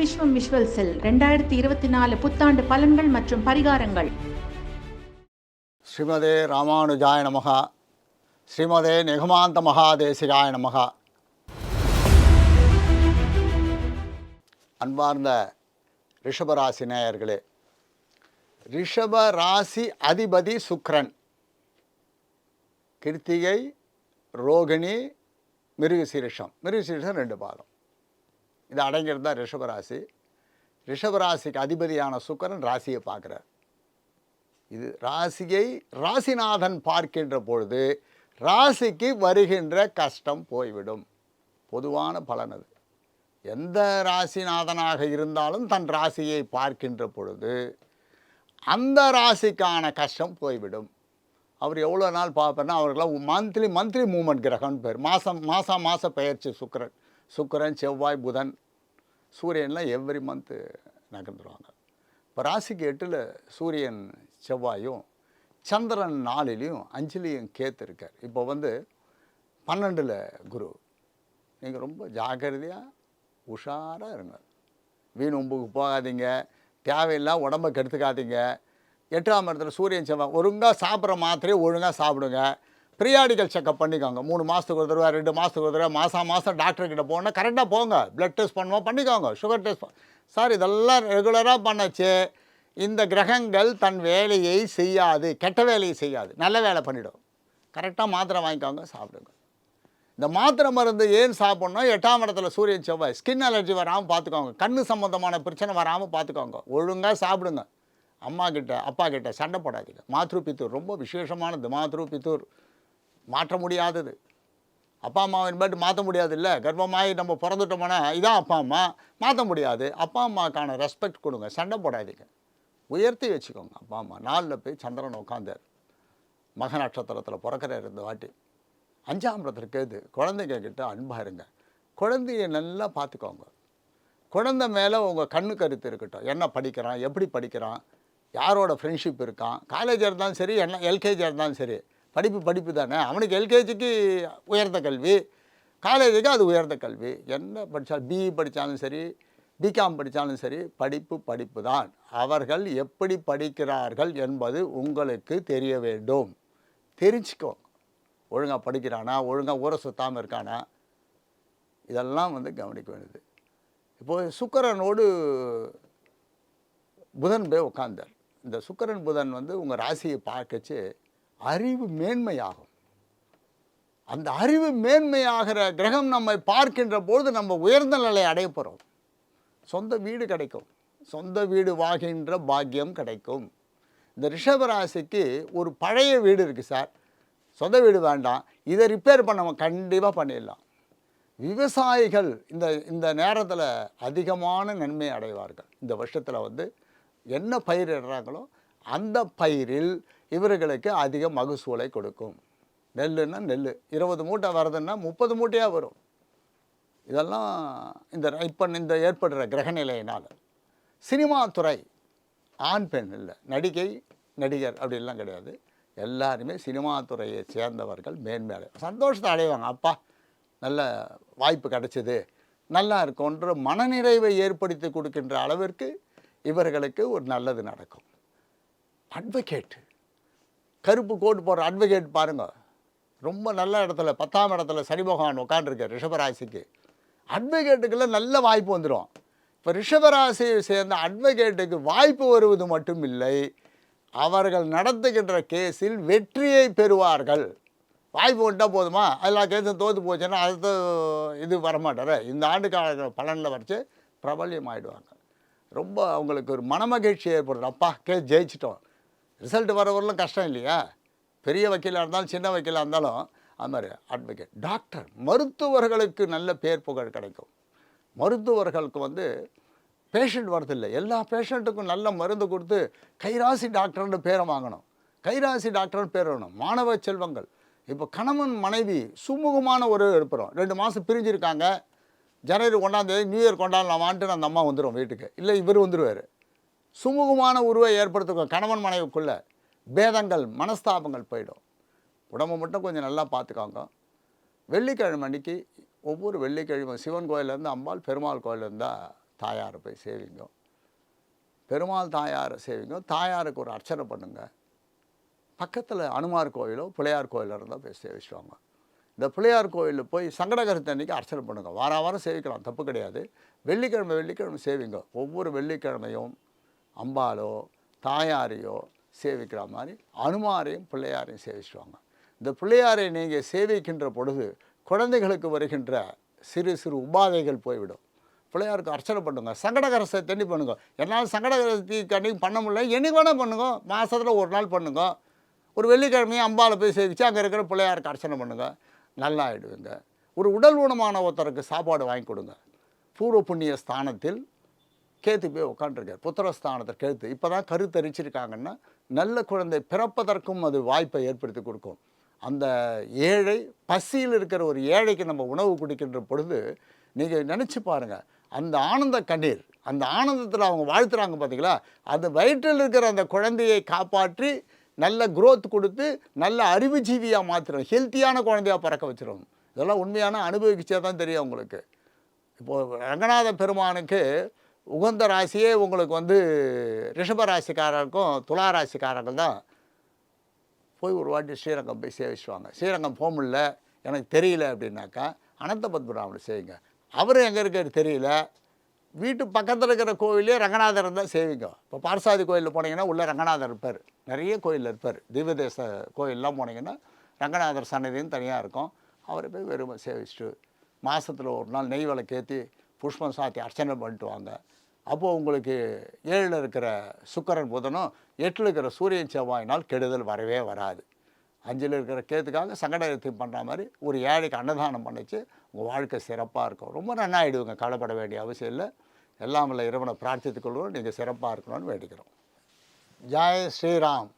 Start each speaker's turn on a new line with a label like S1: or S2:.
S1: விஸ்வம் visual செல் ரெண்டாயிரத்தி இருபத்தி நாலு புத்தாண்டு பலன்கள் மற்றும் பரிகாரங்கள்.
S2: ஸ்ரீமதே ராமானுஜாய நமகா ஸ்ரீமதே நெகுமாந்த மகாதேசிகாய நமகா. அன்பார்ந்த ரிஷபராசி நேயர்களே ரிஷபராசி அதிபதி சுக்ரன் கிருத்திகை ரோகிணி மிருகசீரிஷம். மிருகசீரிஷம் ரெண்டு பாதம். இது அடங்கிறது தான் ரிஷபராசி. ரிஷபராசிக்கு அதிபதியான சுக்கிரன் ராசியை பார்க்குறார். இது ராசியை ராசிநாதன் பார்க்கின்ற பொழுது ராசிக்கு வருகின்ற கஷ்டம் போய்விடும். பொதுவான பலன் அது. எந்த ராசிநாதனாக இருந்தாலும் தன் ராசியை பார்க்கின்ற பொழுது அந்த ராசிக்கான கஷ்டம் போய்விடும். அவர் எவ்வளோ நாள் பார்ப்பேன்னா அவர்களாம் மந்த்லி மந்த்லி மூமெண்ட் கிரகம்னு பேர். மாதம் மாதம் மாத பெயர்ச்சி சுக்கிரன். சுக்கிரன் செவ்வாய் புதன் சூரியன்லாம் எவ்ரி மந்த்து நகர்ந்துருவாங்க. இப்போ ராசிக்கு எட்டில் சூரியன் செவ்வாயும் சந்திரன் நாலுலேயும் அஞ்சுலேயும் கேத்து இருக்கார். இப்போ வந்து பன்னெண்டில் குரு. நீங்கள் ரொம்ப ஜாக்கிரதையாக உஷாராக இருங்க. வீண் உம்புக்கு போகாதீங்க. தேவையில்லாம் உடம்பை கெடுத்துக்காதீங்க. எட்டாம் இடத்துல சூரியன் செவ்வாய் ஒழுங்காக சாப்பிட்ற மாத்திரையை ஒழுங்காக சாப்பிடுங்க. ப்ரியாடிக்கல் செக்கப் பண்ணிக்கோங்க. மூணு மாதத்துக்கு ஒரு தடவை ரெண்டு மாதத்துக்கு ஒரு தடவை மாதம் மாதம் டாக்டர்கிட்ட போனால் கரெக்டாக போங்க. ப்ளட் டெஸ்ட் பண்ணுவோம் பண்ணிக்கோங்க. சுகர் டெஸ்ட் சார் இதெல்லாம் ரெகுலராக பண்ணச்சு. இந்த கிரகங்கள் தன் வேலையை செய்யாது. கெட்ட வேலையை செய்யாது. நல்ல வேலை பண்ணிவிடும் கரெக்டாக மாத்திரை வாங்கிக்கோங்க சாப்பிடுங்க. இந்த மாத்திரை மருந்து ஏன் சாப்பிட்ணும் எட்டாம் இடத்துல சூரியன் செவ்வாய் ஸ்கின் அலர்ஜி வராமல் பார்த்துக்கோங்க கண்ணு சம்மந்தமான பிரச்சனை வராமல் பார்த்துக்கோங்க ஒழுங்காக சாப்பிடுங்க. அம்மா கிட்ட அப்பா கிட்ட சண்டை போடாதீங்க. மாத்ரு பித்தூர் ரொம்ப விசேஷமானது மாத்ரு பித்தூர் மாற்ற முடியாதது. அப்பா அம்மாவை பாட்டு மாற்ற முடியாது இல்லை கர்ப்பமாகி நம்ம பிறந்துட்டோம்னா இதான் அப்பா அம்மா. மாற்ற முடியாது. அப்பா அம்மாவுக்கான ரெஸ்பெக்ட் கொடுங்க. சண்டை போடாதீங்க. உயர்த்தி வச்சுக்கோங்க. அப்பா அம்மா. நாளில் போய் சந்திரன் உட்காந்தார் மக நட்சத்திரத்தில் பிறக்கிறார் இந்த வாட்டி. அஞ்சாம் இடத்துல கேது குழந்தைங்க கிட்ட அன்பாக இருங்க. குழந்தைய நல்லா பார்த்துக்கோங்க. குழந்தை மேலே உங்கள் கண்ணு கருத்து இருக்கட்டும். என்ன படிக்கிறான்? எப்படி படிக்கிறான்? யாரோட ஃப்ரெண்ட்ஷிப் இருக்கான்? காலேஜாக இருந்தாலும் சரி என்ன எல்கேஜியாக இருந்தாலும் சரி. படிப்பு படிப்பு தானே? அவனுக்கு எல்கேஜிக்கு உயர்ந்த கல்வி. காலேஜுக்கு அது உயர்ந்த கல்வி. என்ன படித்தாலும் பிஇ படித்தாலும் சரி பிகாம் படித்தாலும் சரி படிப்பு படிப்பு தான். அவர்கள் எப்படி படிக்கிறார்கள் என்பது உங்களுக்கு தெரிய வேண்டும். தெரிஞ்சுக்கோ. ஒழுங்காக படிக்கிறானா? ஒழுங்காக ஊற சுத்தாமல் இருக்கானா? இதெல்லாம் வந்து கவனிக்க வேண்டியது. இப்போது சுக்கரனோடு புதன் போய் உட்காந்தார் இந்த சுக்கரன் புதன் வந்து உங்கள் ராசியை பார்க்கச்சு அறிவு மேன்மையாகும். அந்த அறிவு மேன்மையாகிற கிரகம் நம்மை பார்க்கின்ற பொழுது நம்ம உயர்ந்த நிலை அடைய போகிறோம் சொந்த வீடு கிடைக்கும். சொந்த வீடு வாகின்ற பாக்கியம் கிடைக்கும். இந்த ரிஷபராசிக்கு ஒரு பழைய வீடு இருக்குது சார். சொந்த வீடு வேண்டாம். இதை ரிப்பேர் பண்ண கண்டிப்பாக பண்ணிடலாம். விவசாயிகள் இந்த இந்த நேரத்தில் அதிகமான நன்மை அடைவார்கள். இந்த வருஷத்தில் வந்து என்ன பயிரிடுறாங்களோ அந்த பயிரில் இவர்களுக்கு அதிக மகசூலை கொடுக்கும். நெல்லுன்னா நெல் இருபது மூட்டை வருதுன்னா முப்பது மூட்டையாக வரும். இதெல்லாம் இந்த இப்போ இந்த ஏற்படுற கிரகநிலையினால் சினிமா துறை ஆண் பெண் இல்லை. நடிகை நடிகர் அப்படிலாம் கிடையாது. எல்லாருமே சினிமா துறையை சேர்ந்தவர்கள் மேன்மேலே. சந்தோஷத்தை அடைவாங்க. அப்பா நல்ல வாய்ப்பு கிடைச்சிது. நல்லா இருக்கும்ன்ற மனநிறைவை ஏற்படுத்தி கொடுக்கின்ற அளவிற்கு இவர்களுக்கு ஒரு நல்லது நடக்கும். அட்வொகேட் கருப்பு கோட் போடுற அட்வொகேட் பாருங்கள் ரொம்ப நல்ல இடத்துல பத்தாம் இடத்துல சனி பகவான் உட்காந்துருக்கார் ரிஷபராசிக்கு. அட்வொகேட்டுக்கெல்லாம் நல்ல வாய்ப்பு வந்துடும் இப்போ ரிஷபராசியை சேர்ந்த அட்வொகேட்டுக்கு வாய்ப்பு வருவது மட்டும் இல்லை. அவர்கள் நடத்துகின்ற கேஸில் வெற்றியை பெறுவார்கள். வாய்ப்பு வந்துட்டால் போதுமா? எல்லா கேஸும் தோற்று போச்சுன்னா அடுத்த இது வரமாட்டார். இந்த ஆண்டுக்கால பலனில் வரைச்சு பிரபல்யம் ஆகிடுவாங்க ரொம்ப அவங்களுக்கு ஒரு மனமகிழ்ச்சி ஏற்படுது அப்பா கே ஜெயிச்சிட்டோம். ரிசல்ட் வரவரெல்லாம் கஷ்டம் இல்லையா? பெரிய வக்கீலாக இருந்தாலும் சின்ன வக்கீலாக இருந்தாலும் அது மாதிரி அட்வொகேட் டாக்டர் மருத்துவர்களுக்கு நல்ல பேர் புகழ் கிடைக்கும். மருத்துவர்களுக்கு வந்து பேஷண்ட் வரதில்லை எல்லா பேஷண்ட்டுக்கும் நல்ல மருந்து கொடுத்து கைராசி டாக்டர்னு பேரை வாங்கணும். கைராசி டாக்டர்னு பேர் வேணும். மாணவ செல்வங்கள். இப்போ கணவன் மனைவி சுமூகமான ஒரு எடுப்புறோம் ரெண்டு மாதம் பிரிஞ்சிருக்காங்க. ஜனவரி ஒன்றாந்தேதி நியூ இயர் கொண்டாடலாமான்ட்டு அந்த அம்மா வந்துடும் வீட்டுக்கு. இல்லை இவர் வந்துடுவார் சுமூகமான உருவை ஏற்படுத்துக்கும் கணவன் மனைவிக்குள்ளே பேதங்கள் மனஸ்தாபங்கள் போயிடும். உடம்பை மட்டும் கொஞ்சம் நல்லா பார்த்துக்கோங்க. வெள்ளிக்கிழமை அன்னைக்கு ஒவ்வொரு வெள்ளிக்கிழமை சிவன் கோயிலேருந்து அம்பாள் பெருமாள் கோயிலேருந்தா தாயாரை போய் சேவிங்க. பெருமாள் தாயாரை சேவிங்க. தாயாருக்கு ஒரு அர்ச்சனை பண்ணுங்க. பக்கத்தில் அனுமார் கோயிலோ பிள்ளையார் கோயிலோ இருந்தால் போய் சேவிச்சுவாங்க. இந்த பிள்ளையார் கோயிலில் போய் சங்கடகரத்து அன்னைக்கு அர்ச்சனை பண்ணுங்க. வார வாரம் சேவிக்கலாம் தப்பு கிடையாது. வெள்ளிக்கிழமை வெள்ளிக்கிழமை சேவிங்க. ஒவ்வொரு வெள்ளிக்கிழமையும் அம்பாலோ தாயாரையோ சேவிக்கிற மாதிரி அனுமாரையும் பிள்ளையாரையும் சேவிச்சுவாங்க இந்த பிள்ளையாரை நீங்கள் சேவிக்கின்ற பொழுது குழந்தைகளுக்கு வருகின்ற சிறு சிறு உபாதைகள் போய்விடும். பிள்ளையாருக்கு அர்ச்சனை பண்ணுங்க சங்கடகரசை தண்ணி பண்ணுங்க. என்னால் சங்கடகரத்துக்கு அன்னைக்கு பண்ண முடியல என்னைக்கு வேணால் பண்ணுங்க. மாதத்தில் ஒரு நாள் பண்ணுங்க. ஒரு வெள்ளிக்கிழமையும் அம்பாவில் போய் சேவிச்சு அங்கே இருக்கிற பிள்ளையாருக்கு அர்ச்சனை பண்ணுங்க. நல்லா ஆகிடுவீங்க ஒரு உடல் ஊனமான ஒருத்தருக்கு சாப்பாடு வாங்கி கொடுங்க. பூர்வ புண்ணிய ஸ்தானத்தில் கேத்து போய் உட்காந்துருக்கார் புத்திரஸ்தானத்தை கேத்து. இப்போ தான் கருத்தரிச்சிருக்காங்கன்னா நல்ல குழந்தை பிறப்பதற்கும் அது வாய்ப்பை ஏற்படுத்தி கொடுக்கும். அந்த ஏழை பசியில் இருக்கிற ஒரு ஏழைக்கு நம்ம உணவு கொடுக்கின்ற பொழுது நீங்கள் நினச்சி பாருங்கள் அந்த ஆனந்த கண்ணீர் அந்த ஆனந்தத்தில் அவங்க வாழ்த்துறாங்க பார்த்தீங்களா அந்த வயிற்றில் இருக்கிற அந்த குழந்தையை காப்பாற்றி நல்ல குரோத் கொடுத்து நல்ல அறிவுஜீவியாக மாற்றிடும் ஹெல்த்தியான குழந்தையாக பறக்க வச்சிடும் இதெல்லாம் உண்மையான அனுபவிச்சே தான் தெரியும் உங்களுக்கு. இப்போது ரங்கநாத பெருமானுக்கு உகந்த ராசியே உங்களுக்கு வந்து ரிஷப ராசிக்காரருக்கும் துலா ராசிக்காரர்கள் தான் போய் ஒரு வாட்டி ஸ்ரீரங்கம் போய் சேவிச்சுவாங்க. ஸ்ரீரங்கம் போக முடியல எனக்கு தெரியல அப்படின்னாக்கா அனந்த பத்மராமனை செய்யுங்க அவர் எங்கே இருக்காரு தெரியல. வீட்டு பக்கத்தில் இருக்கிற கோவிலே ரங்கநாதர் தான் சேவிங்க. இப்போ பார்சாதி கோயிலில் போனீங்கன்னா உள்ளே ரங்கநாதர் இருப்பார். நிறைய கோயிலில் இருப்பார். தீபதேச கோயிலெலாம் போனீங்கன்னா ரங்கநாதர் சன்னதின்னு தனியாக இருக்கும். அவரை போய் வெறும் சேவிச்சுட்டு மாதத்தில் ஒரு நாள் நெய் விளக்கேற்றி புஷ்பம் சாத்தி அர்ச்சனை பண்ணிட்டு வாங்க. அப்போது உங்களுக்கு ஏழில் இருக்கிற சுக்கரன் புதனும் எட்டில் இருக்கிற சூரியன் செவ்வாயினால் கெடுதல் வரவே வராது. அஞ்சில் இருக்கிற கேத்துக்காக சங்கடத்தை பண்ணுற மாதிரி ஒரு ஏழைக்கு அன்னதானம் பண்ணிச்சு உங்கள் வாழ்க்கை சிறப்பாக இருக்கும். ரொம்ப நன்னா ஆகிடுவீங்க கவலைப்பட வேண்டிய அவசியம் இல்லை. எல்லாம் இல்லை இறைவனை பிரார்த்தித்துக் நீங்கள் சிறப்பாக இருக்கணும்னு வேண்டிக்கிறோம். ஜாய் ஸ்ரீராம்.